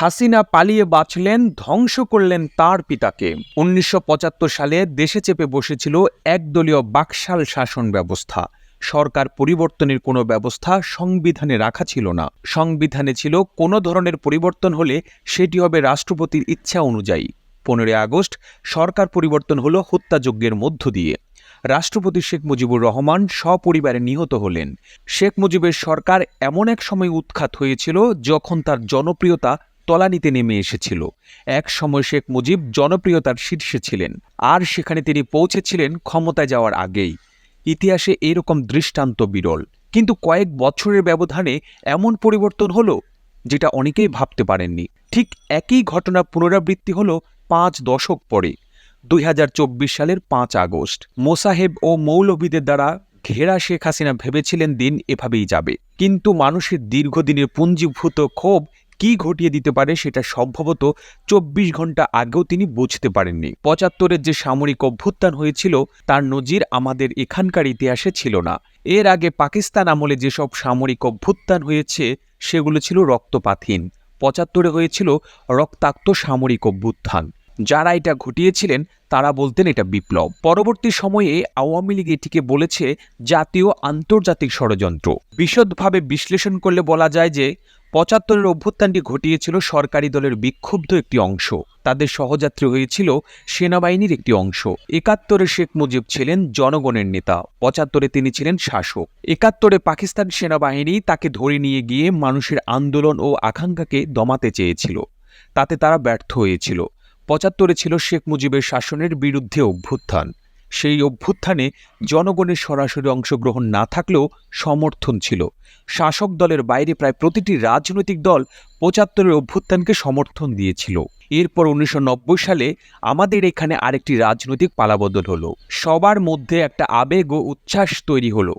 হাসিনা পালিয়ে বাঁচলেন, ধ্বংস করলেন তার পিতাকে। উনিশশো পঁচাত্তর সালে দেশে চেপে বসেছিল একদলীয় বাকশাল শাসন ব্যবস্থা। সরকার পরিবর্তনের কোনো ব্যবস্থা সংবিধানে রাখা ছিল না। সংবিধানে ছিল কোনো ধরনের পরিবর্তন হলে সেটি হবে রাষ্ট্রপতির ইচ্ছা অনুযায়ী। পনেরোই আগস্ট, সরকার পরিবর্তন হল হত্যাযজ্ঞের মধ্য দিয়ে। রাষ্ট্রপতি শেখ মুজিবুর রহমান সপরিবারে নিহত হলেন। শেখ মুজিবের সরকার এমন এক সময় উৎখাত হয়েছিল যখন তার জনপ্রিয়তা তলানিতে নেমে এসেছিল। এক সময় শেখ মুজিব জনপ্রিয়তার শীর্ষে ছিলেন, আর সেখানে তিনি পৌঁছেছিলেন ক্ষমতায় যাওয়ার আগেই। ইতিহাসে এরকম দৃষ্টান্ত বিরল। কিন্তু কয়েক বছরের ব্যবধানে এমন পরিবর্তন হলো, যেটা অনেকেই ভাবতে পারেননি। ঠিক একই ঘটনা পুনরাবৃত্তি হলো পাঁচ দশক পরে, দুই হাজার চব্বিশ সালের পাঁচ আগস্ট। মোসাহেব ও মৌলভীদের দ্বারা ঘেরা শেখ হাসিনা ভেবেছিলেন দিন এভাবেই যাবে। কিন্তু মানুষের দীর্ঘদিনের পুঞ্জীভূত ক্ষোভ কি ঘটিয়ে দিতে পারে সেটা সম্ভবত চব্বিশ ঘণ্টা আগেও তিনি বুঝতে পারেননি। পঁচাত্তরের যে সামরিক অভ্যুত্থান হয়েছিল, তার নজির আমাদের এখানকার ইতিহাসে ছিল না। এর আগে পাকিস্তান আমলে যেসব সামরিক অভ্যুত্থান হয়েছে, সেগুলো ছিল রক্তপাতহীন। পঁচাত্তরে হয়েছিল রক্তাক্ত সামরিক অভ্যুত্থান। যারা এটা ঘটিয়েছিলেন, তারা বলতেন এটা বিপ্লব। পরবর্তী সময়ে আওয়ামী লীগ এটিকে বলেছে জাতীয় আন্তর্জাতিক ষড়যন্ত্র। বিশদভাবে বিশ্লেষণ করলে বলা যায় যে পঁচাত্তরের অভ্যুত্থানটি ঘটিয়েছিল সরকারি দলের বিক্ষুব্ধ একটি অংশ। তাদের সহযাত্রী হয়েছিল সেনাবাহিনীর একটি অংশ। একাত্তরে শেখ মুজিব ছিলেন জনগণের নেতা। পঁচাত্তরে তিনি ছিলেন শাসক। একাত্তরে পাকিস্তান সেনাবাহিনী তাকে ধরে নিয়ে গিয়ে মানুষের আন্দোলন ও আকাঙ্ক্ষাকে দমাতে চেয়েছিল। তাতে তারা ব্যর্থ হয়েছিল। পঁচাত্তরে ছিল শেখ মুজিবের শাসনের বিরুদ্ধে অভ্যুত্থান। সেই অভ্যুত্থানে জনগণের সরাসরি অংশগ্রহণ না থাকলেও সমর্থন ছিল। শাসক দলের বাইরে প্রায় প্রতিটি রাজনৈতিক দল পঁচাত্তরের অভ্যুত্থানকে সমর্থন দিয়েছিল। এরপর উনিশশো নব্বই সালে আমাদের এখানে আরেকটি রাজনৈতিক পালাবদল হলো। সবার মধ্যে একটা আবেগ ও উচ্ছ্বাস তৈরি হলো।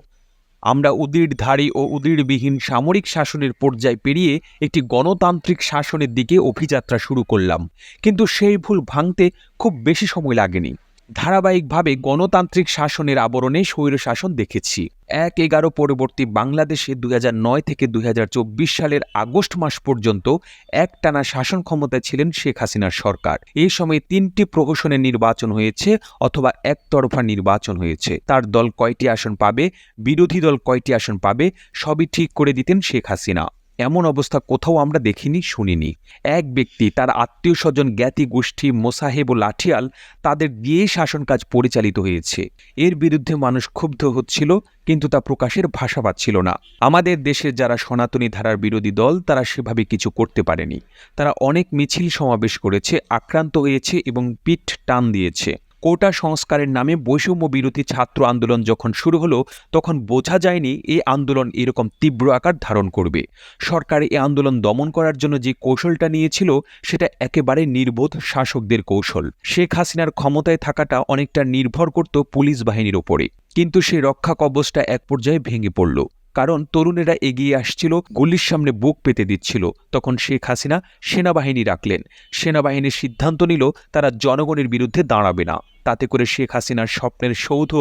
আমরা উদিরধারী ও উদিরবিহীন সামরিক শাসনের পর্যায় পেরিয়ে একটি গণতান্ত্রিক শাসনের দিকে অভিযাত্রা শুরু করলাম। কিন্তু সেই ভুল ভাঙতে খুব বেশি সময় লাগেনি। ধারাবাহিকভাবে গণতান্ত্রিক শাসনের আবরণে স্বৈরশাসন দেখেছি। এক এগারো পরবর্তী বাংলাদেশে দুই নয় থেকে দুই হাজার চব্বিশ সালের আগস্ট মাস পর্যন্ত একটানা শাসন ক্ষমতায় ছিলেন শেখ হাসিনার সরকার। এই সময় তিনটি প্রহসনের নির্বাচন হয়েছে অথবা একতরফা নির্বাচন হয়েছে। তার দল কয়টি আসন পাবে, বিরোধী দল কয়টি আসন পাবে, সবই ঠিক করে দিতেন শেখ হাসিনা। এমন অবস্থা কোথাও আমরা দেখিনি, শুনিনি। এক ব্যক্তি, তার আত্মীয় স্বজন জ্ঞাতি, গোষ্ঠী, মোসাহেব ও লাঠিয়াল, তাদের দিয়েই শাসন কাজ পরিচালিত হয়েছে। এর বিরুদ্ধে মানুষ ক্ষুব্ধ হচ্ছিল, কিন্তু তা প্রকাশের ভাষা পাচ্ছিল না। আমাদের দেশের যারা সনাতনী ধারার বিরোধী দল, তারা সেভাবে কিছু করতে পারেনি। তারা অনেক মিছিল সমাবেশ করেছে, আক্রান্ত হয়েছে এবং পিঠ টান দিয়েছে। কোটা সংস্কারের নামে বৈষম্য বিরোধী ছাত্র আন্দোলন যখন শুরু হলো, তখন বোঝা যায়নি এই আন্দোলন এরকম তীব্র আকার ধারণ করবে। সরকার এই আন্দোলন দমন করার জন্য যে কৌশলটা নিয়েছিল, সেটা একেবারে নির্বোধ শাসকদের কৌশল। শেখ হাসিনার ক্ষমতায় থাকাটা অনেকটা নির্ভর করত পুলিশ বাহিনীর ওপরে। কিন্তু সেই রক্ষা কবচটা এক পর্যায়ে ভেঙে পড়ল। কারণ তরুণেরা এগিয়ে আসছিল, গুলির সামনে বুক পেতে দিচ্ছিল। তখন শেখ হাসিনা সেনাবাহিনী রাখলেন। সেনাবাহিনীর সিদ্ধান্ত নিল, তারা জনগণের বিরুদ্ধে দাঁড়াবে না। তাতে করে শেখ হাসিনার স্বপ্নের সৌধ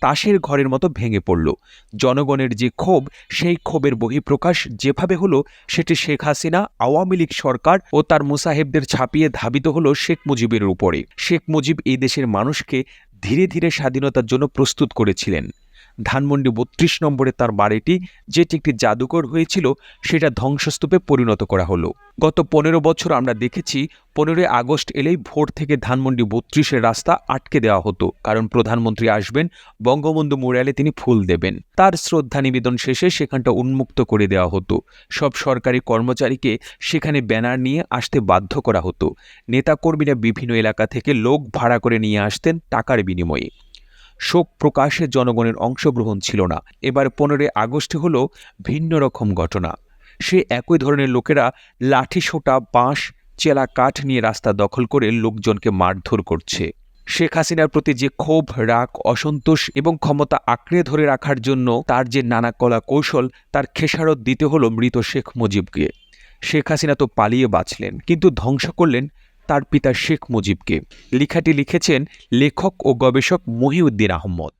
তাসের ঘরের মতো ভেঙে পড়ল। জনগণের যে ক্ষোভ, সেই ক্ষোভের বহিঃপ্রকাশ যেভাবে হলো, সেটি শেখ হাসিনা, আওয়ামী লীগ সরকার ও তার মুসাহেবদের ছাপিয়ে ধাবিত হলো শেখ মুজিবের উপরে। শেখ মুজিব এই দেশের মানুষকে ধীরে ধীরে স্বাধীনতার জন্য প্রস্তুত করেছিলেন। ধানমন্ডি বত্রিশ নম্বরে তার বাড়িটি, যেটি একটি জাদুকর হয়েছিল, সেটা ধ্বংসস্তূপে পরিণত করা হলো। গত পনেরো বছর আমরা দেখেছি, পনেরোই আগস্ট এলেই ভোর থেকে ধানমন্ডি বত্রিশের রাস্তা আটকে দেওয়া হতো, কারণ প্রধানমন্ত্রী আসবেন, বঙ্গবন্ধু মুরালে তিনি ফুল দেবেন। তার শ্রদ্ধা নিবেদন শেষে সেখানটা উন্মুক্ত করে দেওয়া হতো। সব সরকারি কর্মচারীকে সেখানে ব্যানার নিয়ে আসতে বাধ্য করা হতো। নেতাকর্মীরা বিভিন্ন এলাকা থেকে লোক ভাড়া করে নিয়ে আসতেন টাকার বিনিময়ে। শোক প্রকাশে জনগণের অংশগ্রহণ ছিল না। এবার পনেরোই আগস্টে হল ভিন্ন রকম ঘটনা। সে একই ধরনের লোকেরা লাঠি সোটা, বাঁশ, চেলা কাঠ নিয়ে রাস্তা দখল করে লোকজনকে মারধর করছে। শেখ হাসিনার প্রতি যে ক্ষোভ, রাগ, অসন্তোষ এবং ক্ষমতা আঁকড়ে ধরে রাখার জন্য তার যে নানা কলা কৌশল, তার খেসারত দিতে হলো মৃত শেখ মুজিবকে। শেখ হাসিনা তো পালিয়ে বাঁচলেন, কিন্তু ধ্বংস করলেন তার পিতা শেখ মুজিবকে। লেখাটি লিখেছেন লেখক ও গবেষক মহিউদ্দিন আহমদ।